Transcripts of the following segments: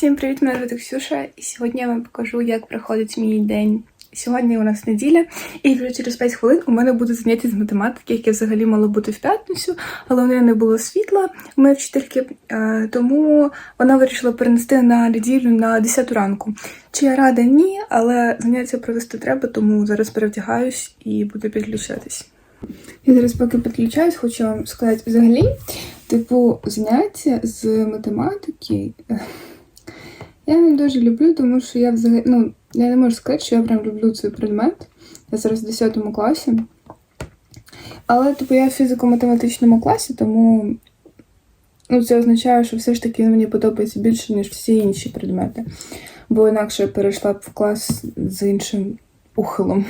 Всім привіт, мене звати Ксюша, і сьогодні я вам покажу, як проходить мій день. Сьогодні у нас неділя, і вже через 5 хвилин у мене буде заняття з математики, яке взагалі мало бути в п'ятницю, але у неї не було світла у вчительки, е, тому вона вирішила перенести на неділю на 10 ранку. Чи я рада? Ні, але заняття провести треба, тому зараз перевдягаюсь і буду підключатись. Я зараз поки підключаюсь, хочу вам сказати взагалі, типу, заняття з математики. Я не дуже люблю, тому що я взагалі, ну, я не можу сказати, що я прям люблю цей предмет. Я зараз в 10 класі. Але, типу, я в фізико-математичному класі, тому ну, це означає, що все ж таки він мені подобається більше, ніж всі інші предмети. Бо інакше я перейшла б в клас з іншим ухилом.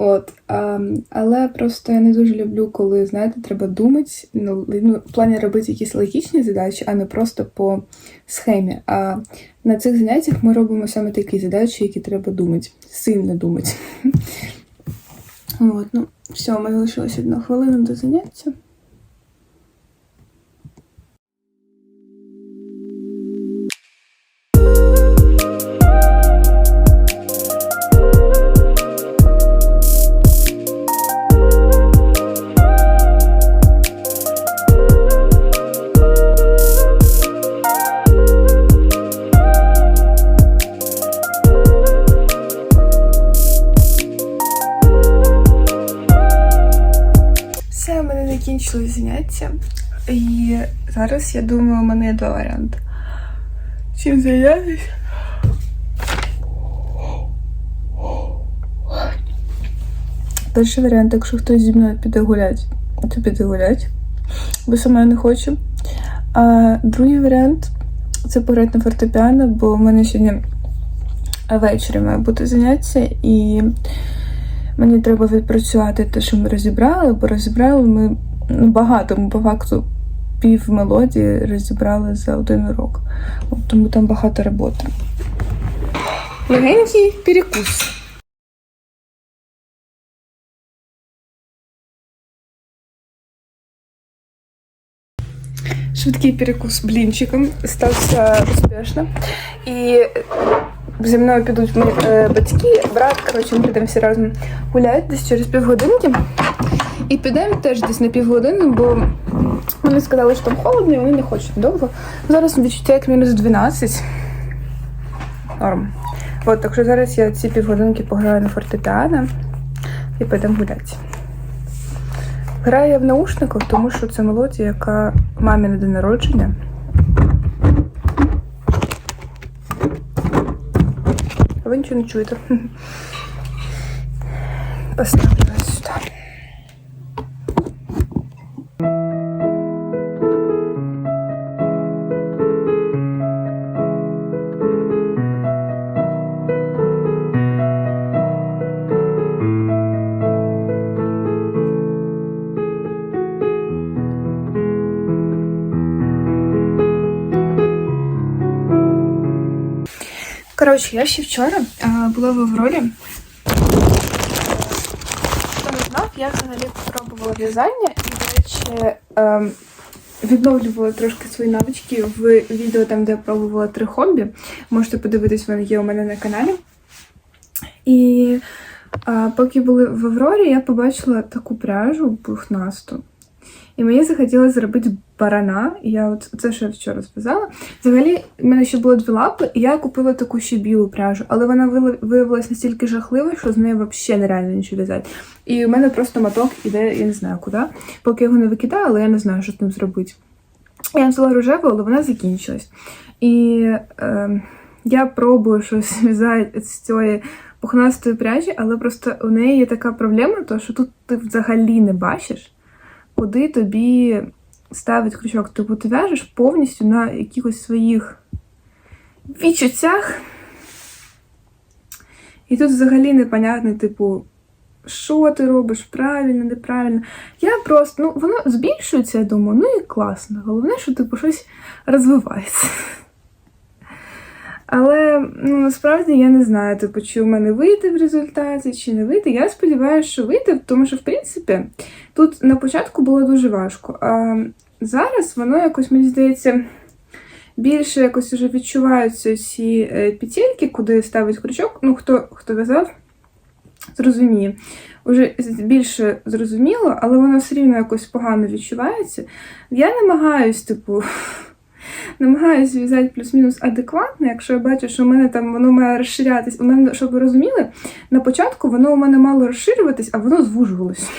От, а, але просто я не дуже люблю, коли, знаєте, треба думати, ну, ну, в плані робити якісь логічні задачі, а не просто по схемі. А на цих заняттях ми робимо саме такі задачі, які треба думати, сильно думати. От, ну, все, у мене лишилось одна хвилина до заняття. Закінчилось. І зараз я думаю, у мене є два варіанти. Чим зайнятися? Перший варіант, якщо хтось зі мною піде гулять, то піде гулять, бо сама я не хочу. А другий варіант це пограти на фортепіано, бо в мене сьогодні ввечері має бути заняття, і мені треба відпрацювати те, що ми розібрали, бо розібрали ми багато, ми по факту пів мелодії розібрали за один урок. Тому там багато роботи. Легенький перекус. Швидкий перекус блінчиком стався успішно. І зі мною підуть мої е, батьки, брат, коротше, ми підемо всі разом гуляти десь через півгодинки. І підемо теж десь на півгодини, бо вони сказали, що там холодно, і вони не хочуть довго. Зараз відчуття як мінус 12. Норм. От, так що зараз я ці півгодинки пограю на фортепіано і підемо гуляти. Граю я в наушниках, тому що це мелодія, яка мамі на день народження. Ви нічого не чуєте. Поставлю сюди. Коротше, я ще вчора була в Аврорі. Хто не знав, я взагалі спробувала в'язання і, до речі, відновлювала трошки свої навички в відео, там, де я пробувала три хобі. Можете подивитись, вони є у мене на каналі. І а, поки були в Аврорі, я побачила таку пряжу пухнасту. І мені захотілося зробити барана. Я от це ще вчора сказала. Взагалі, в мене ще було дві лапи, і я купила таку ще білу пряжу, але вона виявилася настільки жахливою, що з нею взагалі нереально нічого в'язати. І у мене просто моток іде, я не знаю куди. Поки його не викидаю, але я не знаю, що з ним зробити. Я взяла рожеву, але вона закінчилась. І е, я пробую щось в'язати з цієї пухнастої пряжі, але просто у неї є така проблема, то що тут ти взагалі не бачиш, куди тобі ставить крючок. Тобто ти в'яжеш повністю на якихось своїх відчуттях. І тут взагалі непонятно, типу, що ти робиш правильно, неправильно. Я просто, ну, воно збільшується, я думаю, ну і класно. Головне, що типу щось розвивається. Але ну, насправді я не знаю, типу, чи у мене вийде в результаті, чи не вийде. Я сподіваюся, що вийде, тому що, в принципі, тут на початку було дуже важко. А зараз воно якось, мені здається, більше якось вже відчуваються ці е, петельки, куди ставить крючок. Ну, хто, хто в'язав, зрозуміє. Уже більше зрозуміло, але воно все рівно якось погано відчувається. Я намагаюсь, типу, намагаюся в'язати плюс-мінус адекватно, якщо я бачу, що в мене там воно має розширятись. У мене, щоб ви розуміли, на початку воно у мене мало розширюватись, а воно звужувалось.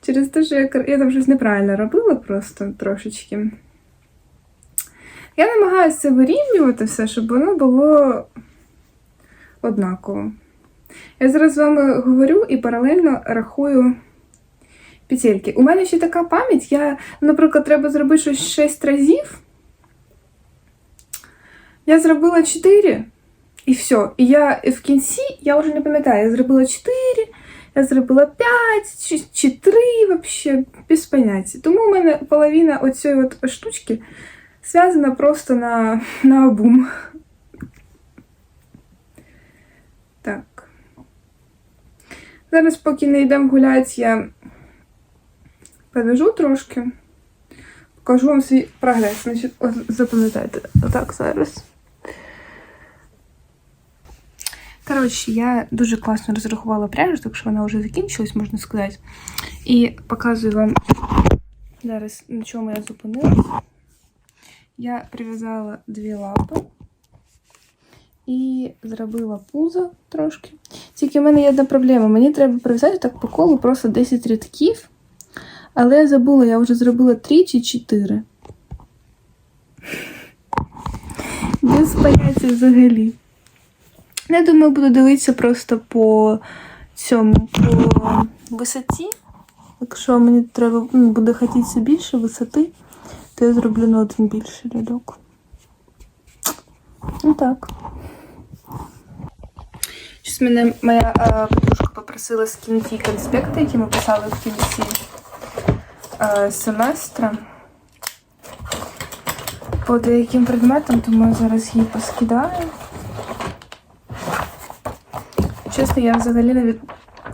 Через те, що я, я там щось неправильно робила просто трошечки. Я намагаюся вирівнювати все, щоб воно було однаково. Я зараз з вами говорю і паралельно рахую петельки. У мене ще така пам'ять, я, наприклад, треба зробити щось 6 разів. Я зробила 4 і все. І я в кінці, я вже не пам'ятаю, я зробила 4, я зробила 5 чи, чи 3 вообще, без поняття. Тому у мене половина оцієї от штучки зв'язана просто на, на обум. Так. Зараз, поки не йдемо гуляти, я повяжу трошки. Покажу вам свій прогрес. Значить, запам'ятайте, отак зараз. Коротше, я дуже класно розрахувала пряжу, так що вона вже закінчилась, можна сказати. І показую вам зараз, на чому я зупинилась. Я прив'язала дві лапи і зробила пузо трошки. Тільки в мене є одна проблема. Мені треба прив'язати так по колу просто 10 рядків. Але я забула, я вже зробила 3 чи 4. Без поняття взагалі. Я думаю, буду дивитися просто по цьому, по висоті. Якщо мені треба ну, буде хотітися більше висоти, то я зроблю на один більший рядок. Ну так. Щось мене моя е, подружка попросила скинути конспекти, які ми писали в кінці семестра. По деяким предметам, тому я зараз її поскидаю. Чесно, я взагалі навіть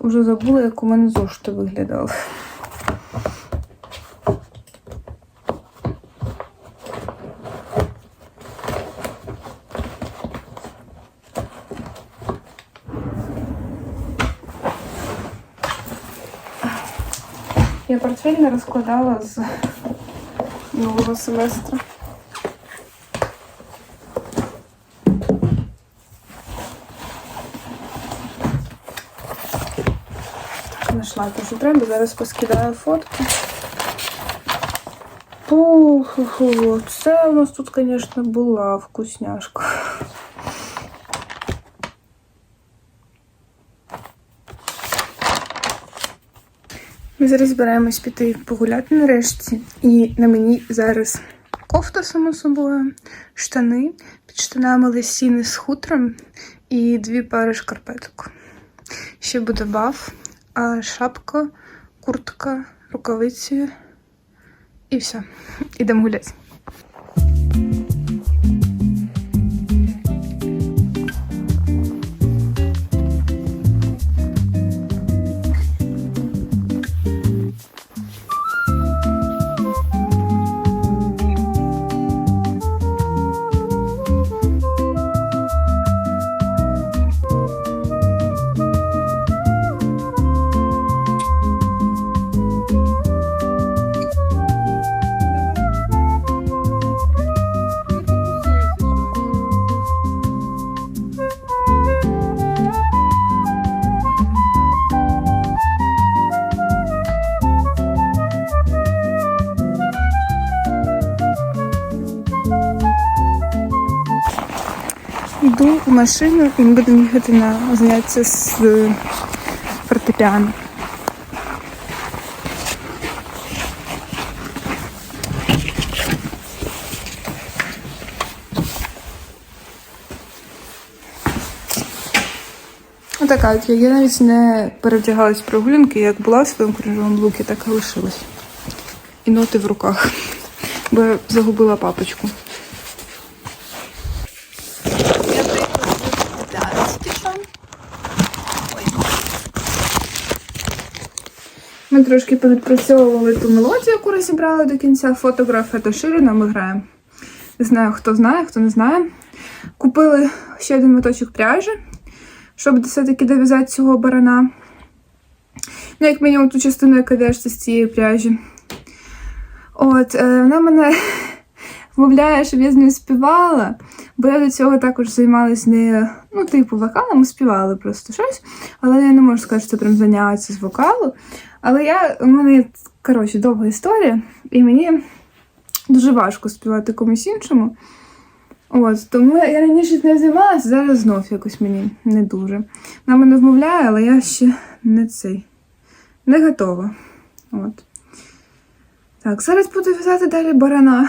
вже забула, як у мене зошити виглядали. Я портфель не розкладала з нового семестру. Знайшла те, що треба. Зараз поскидаю фотки. Фу-фу-фу. Це у нас тут, звісно, була вкусняшка. Зараз збираємось піти погуляти нарешті. І на мені зараз кофта, само собою, штани, під штанами лисіни з хутром і дві пари шкарпеток. Ще буде баф, шапка, куртка, рукавиці і все. Ідемо гуляти. Йду в машину і ми будемо їхати на заняття з фортепіано. Отака от я. Я навіть не перевдягалась прогулянки, як була в своєму крижовому лукі, так і лишилась. І ноти в руках, бо я загубила папочку. Я приїхала Ми трошки повідпрацьовували ту мелодію, яку розібрали до кінця. Фотограф це Ширина, ми граємо. Не знаю, хто знає, хто не знає. Купили ще один моточок пряжі, щоб все-таки дов'язати цього барана. Ну, як мінімум, ту частину, яка в'яжеться з цієї пряжі. От, е, вона мене вмовляє, щоб я з нею співала, бо я до цього також займалась не, ну, типу, вокалом, співала просто щось. Але я не можу сказати, що це прям заняття з вокалу. Але я, у мене, коротше, довга історія, і мені дуже важко співати комусь іншому. От, тому я раніше не займалася, зараз знов якось мені не дуже. Вона мене вмовляє, але я ще не цей, не готова. От. Так, зараз буду в'язати далі барана.